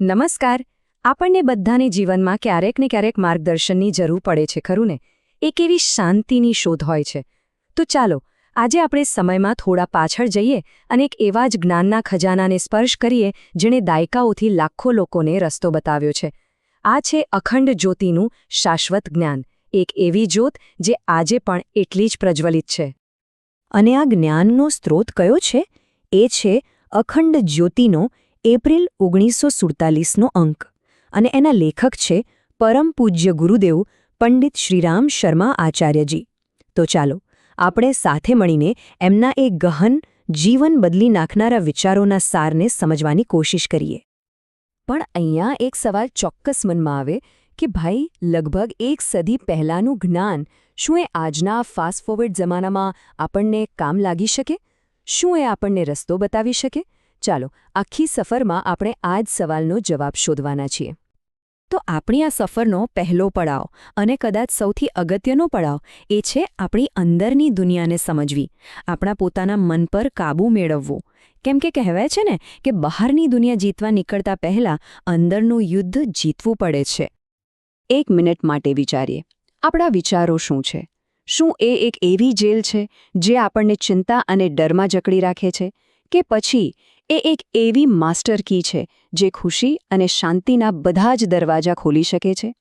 નમસ્કાર. આપણને બધાને જીવનમાં ક્યારેક ને ક્યારેક માર્ગદર્શનની જરૂર પડે છે, ખરું ને? એક એવી શાંતિની શોધ હોય છે. તો ચાલો, આજે આપણે સમયમાં થોડા પાછળ જઈએ અને એક એવા જ જ્ઞાનના ખજાનાને સ્પર્શ કરીએ, જેણે દાયકાઓથી લાખો લોકોને રસ્તો બતાવ્યો છે. આ છે અખંડ જ્યોતિનું શાશ્વત જ્ઞાન, એક એવી જ્યોત જે આજે પણ એટલી જ પ્રજ્વલિત છે. અને આ જ્ઞાનનો સ્ત્રોત કયો છે? એ છે અખંડ જ્યોતિનો એપ્રિલ ઓગણીસો સુડતાલીસનો અંક. અને એના લેખક છે પરમ પૂજ્ય ગુરુદેવ પંડિત શ્રીરામ શર્મા આચાર્યજી. તો ચાલો, આપણે સાથે મળીને એમના એ ગહન, જીવન બદલી નાખનારા વિચારોના સારને સમજવાની કોશિશ કરીએ. પણ અહીંયા એક સવાલ ચોક્કસ મનમાં આવે કે ભાઈ, લગભગ એક સદી પહેલાંનું જ્ઞાન શું એ આજના ફાસ્ટ ફોરવર્ડ જમાનામાં આપણને કામ લાગી શકે? શું એ આપણને રસ્તો બતાવી શકે? ચાલો, આખી સફરમાં આપણે આ જ સવાલનો જવાબ શોધવાના છીએ. તો આપણી આ સફરનો પહેલો પડાવ અને કદાચ સૌથી અગત્યનો પડાવ એ છે આપણી અંદરની દુનિયાને સમજવી, આપણા પોતાના મન પર કાબૂ મેળવવો. કેમ કે કહેવાય છે ને કે બહારની દુનિયા જીતવા નીકળતા પહેલાં અંદરનું યુદ્ધ જીતવું પડે છે. એક મિનિટ માટે વિચારીએ, આપણા વિચારો શું છે? શું એ એક એવી જેલ છે જે આપણને ચિંતા અને ડરમાં જકડી રાખે છે? કે પછી એ એક એવી માસ્ટર કી છે, જે ખુશી અને શાંતિના બધા જ દરવાજા ખોલી શકે છે.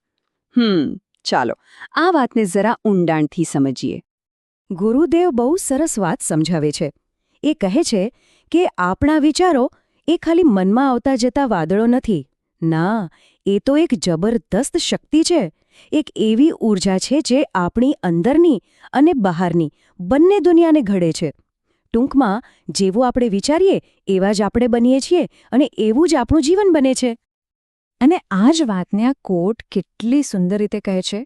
હમ, ચાલો, આ વાતને જરા ઊંડાણથી સમજીએ. ગુરુદેવ બહુ સરસ વાત સમજાવે છે. એ કહે છે કે આપણા વિચારો એ ખાલી મનમાં આવતા જતા વાદળો નથી. ના, એ તો એક જબરદસ્ત શક્તિ છે. એક એવી ઊર્જા છે જે આપણી અંદરની અને બહારની બંને દુનિયાને ઘડે છે. ટૂંકમાં, જેવું આપણે વિચારીએ, એવા જ આપણે બનીએ છીએ અને એવું જ આપણું જીવન બને છે. અને આ જ વાતને આ કોટ કેટલી સુંદર રીતે કહે છે,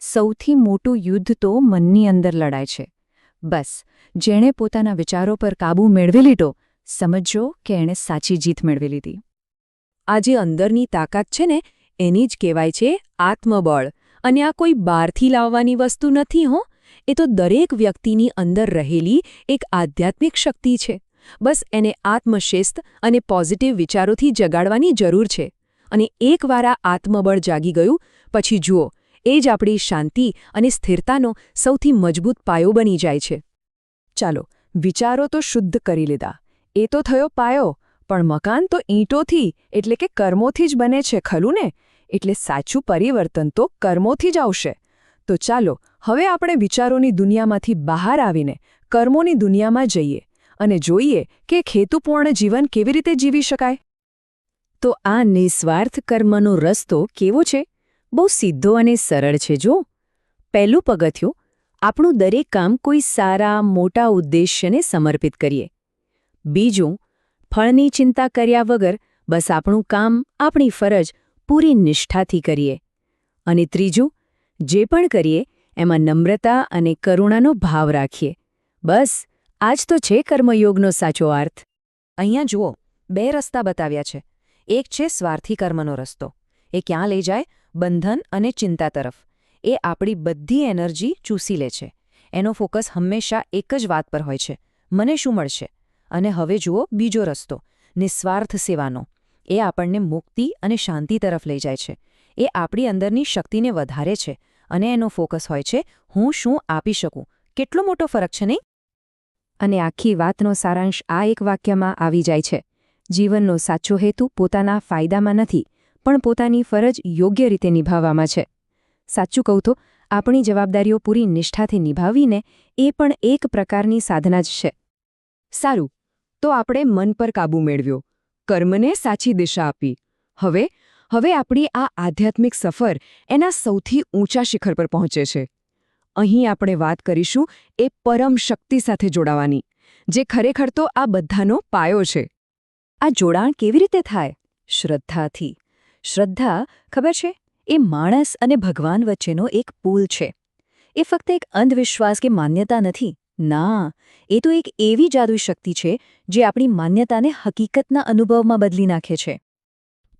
સૌથી મોટું યુદ્ધ તો મનની અંદર લડાય છે. બસ, જેણે પોતાના વિચારો પર કાબૂ મેળવી લીધો સમજો કે એણે સાચી જીત મેળવી લીધી. આ જે અંદરની તાકાત છે ને, એની જ કહેવાય છે આત્મબળ. અને આ કોઈ બહારથી લાવવાની વસ્તુ નથી હો એ તો દરેક વ્યક્તિની અંદર રહેલી એક આધ્યાત્મિક શક્તિ છે. બસ એને આત્મશિસ્ત અને પોઝિટિવ વિચારોથી જગાડવાની જરૂર છે. અને એકવાર આ આત્મબળ જાગી ગયું, પછી જુઓ, એ જ આપણી શાંતિ અને સ્થિરતાનો સૌથી મજબૂત પાયો બની જાય છે. ચાલો, વિચારો તો શુદ્ધ કરી લીધા. એ તો થયો પાયો, પણ મકાન તો ઈંટોથી, એટલે કે કર્મોથી જ બને છે ખલું ને? એટલે સાચું પરિવર્તન તો કર્મોથી જ આવશે. તો ચાલો, હવે આપણે વિચારોની દુનિયામાંથી બહાર આવીને કર્મોની દુનિયામાં જઈએ અને જોઈએ કે ખેતુપૂર્ણ જીવન કેવી રીતે જીવી શકાય. તો આ નિસ્વાર્થ કર્મનો રસ્તો કેવો છે? બહુ સીધો અને સરળ છે જો. પહેલું પગથિયું, આપણું દરેક કામ કોઈ સારા, મોટા ઉદ્દેશ્યને સમર્પિત કરીએ. બીજું, ફળની ચિંતા કર્યા વગર બસ આપણું કામ, આપણી ફરજ પૂરી નિષ્ઠાથી કરીએ. અને ત્રીજું જે પણ કરીએ, એમાં નમ્રતા અને કરુણાનો ભાવ રાખીએ. બસ, આજ તો છે કર્મયોગનો સાચો અર્થ. અહીંયા જુઓ, બે રસ્તા બતાવ્યા છે. એક છે સ્વાર્થી કર્મનો રસ્તો. એ ક્યાં લઈ જાય? બંધન અને ચિંતા તરફ. એ આપણી બધી એનર્જી ચૂસી લે છે. એનો ફોકસ હંમેશા એક જ વાત પર હોય છે. મને શું મળશે? અને હવે જુઓ બીજો રસ્તો, નિસ્વાર્થ સેવાનો. એ આપણને મુક્તિ અને શાંતિ તરફ લઈ જાય છે. એ આપણી અંદરની શક્તિને વધારે છે. અને એનો ફોકસ હોય છે, હું શું આપી શકું? કેટલો મોટો ફરક છે નહીં? અને આખી વાતનો સારાંશ આ એક વાક્યમાં આવી જાય છે. જીવનનો સાચો હેતુ પોતાના ફાયદામાં નથી, પણ પોતાની ફરજ યોગ્ય રીતે નિભાવવામાં છે. સાચું કહું તો, આપણી જવાબદારીઓ પૂરી નિષ્ઠાથી નિભાવીને એ પણ એક પ્રકારની સાધના જ છે. સારું, તો આપણે મન પર કાબૂ મેળવ્યો. કર્મને સાચી દિશા આપી. હવે હવે આપણી આ આધ્યાત્મિક સફર એના સૌથી ઊંચા શિખર પર પહોંચે છે. અહીં આપણે વાત કરીશું એ પરમ શક્તિ સાથે જોડાવાની, જે ખરેખર તો આ બધાનો પાયો છે. આ જોડાણ કેવી રીતે થાય? શ્રદ્ધાથી. શ્રદ્ધા, ખબર છે? એ માણસ અને ભગવાન વચ્ચેનો એક પુલ છે. એ ફક્ત એક અંધવિશ્વાસ કે માન્યતા નથી. ના, એ તો એક એવી જાદુઈ શક્તિ છે જે આપણી માન્યતાને હકીકતના અનુભવમાં બદલી નાખે છે.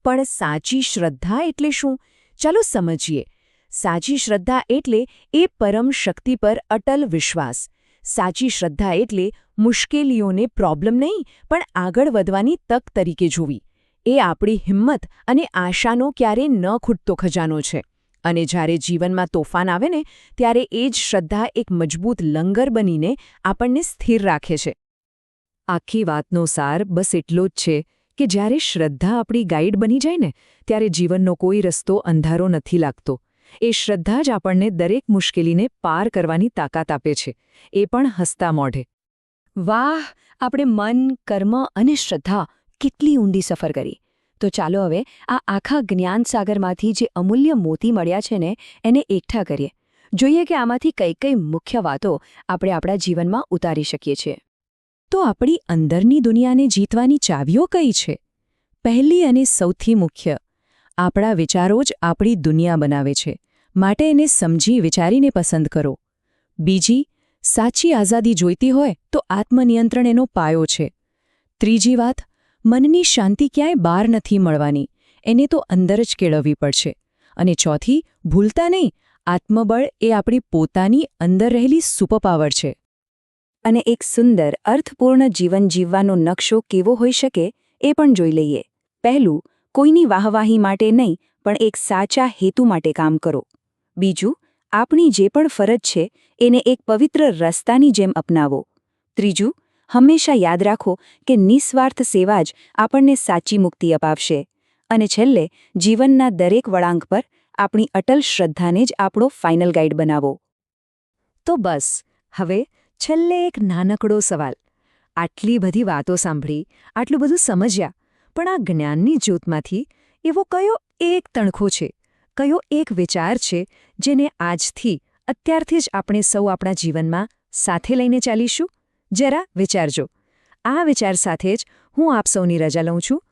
પણ સાચી શ્રદ્ધા એટલે શું? ચાલો સમજીએ. સાચી શ્રદ્ધા એટલે એ પરમ શક્તિ પર અટલ વિશ્વાસ. સાચી શ્રદ્ધા એટલે મુશ્કેલીઓને પ્રોબ્લેમ નહીં, પણ આગળ વધવાની તક તરીકે જોવી. એ આપણી હિંમત અને આશાનો ક્યારે ન ખૂટતો ખજાનો છે. અને જ્યારે જીવનમાં તોફાન આવે ને, ત્યારે એ જ શ્રદ્ધા એક મજબૂત લંગર બનીને આપણને સ્થિર રાખે છે. આખી વાતનો સાર બસ એટલો જ છે. કે જ્યારે શ્રદ્ધા આપણી ગાઈડ બની જાય ને, ત્યારે જીવનનો કોઈ રસ્તો અંધારો નથી લાગતો. એ શ્રદ્ધા જ આપણને દરેક મુશ્કેલીને પાર કરવાની તાકાત આપે છે. એ પણ હસતા મોઢે. વાહ, આપણે મન, કર્મ અને શ્રદ્ધા કેટલી ઊંડી સફર કરી. તો ચાલો હવે આ આખા જ્ઞાનસાગરમાંથી જે અમૂલ્ય મોતી મળ્યા છે ને, એને એકઠા કરીએ. જોઈએ કે આમાંથી કઈ કઈ મુખ્ય વાતો આપણે આપણા જીવનમાં ઉતારી શકીએ છીએ. તો આપણી અંદરની દુનિયાને જીતવાની ચાવીઓ કઈ છે? પહેલી અને સૌથી મુખ્ય, આપણા વિચારો જ આપણી દુનિયા બનાવે છે. માટે એને સમજી વિચારીને પસંદ કરો. બીજી, સાચી આઝાદી જોઈતી હોય તો આત્મનિયંત્રણ એનો પાયો છે. ત્રીજી વાત, મનની શાંતિ ક્યાંય બહાર નથી મળવાની, એને તો અંદર જ કેળવવી પડશે. અને ચોથી, ભૂલતા નહીં, આત્મબળ એ આપણી પોતાની અંદર રહેલી સુપરપાવર છે. અને એક સુંદર, અર્થપૂર્ણ જીવન જીવવાનો નકશો કેવો હોઈ શકે એ પણ જોઈ લઈએ. પહેલું, કોઈની વાહવાહી માટે નહીં, પણ એક સાચા હેતુ માટે કામ કરો. બીજું, આપણી જે પણ ફરજ છે, એને એક પવિત્ર રસ્તાની જેમ અપનાવો. ત્રીજું, હંમેશા યાદ રાખો કે નિસ્વાર્થ સેવા જ આપણને સાચી મુક્તિ અપાવશે. અને છેલ્લે, જીવનના દરેક વળાંક પર આપણી અટલ શ્રદ્ધાને જ આપણો ફાઇનલ ગાઈડ બનાવો. તો બસ, હવે છેલ્લે એક નાનકડો સવાલ. આટલી બધી વાતો સાંભળી, આટલું બધું સમજ્યા, પણ આ જ્ઞાનની જ્યોતમાંથી એવો કયો એક તણખો છે, કયો એક વિચાર છે, જેને આજથી, અત્યારથી જ આપણે સૌ આપણા જીવનમાં સાથે લઈને ચાલીશું? જરા વિચારજો. આ વિચાર સાથે જ હું આપ સૌની રજા લઉં છું.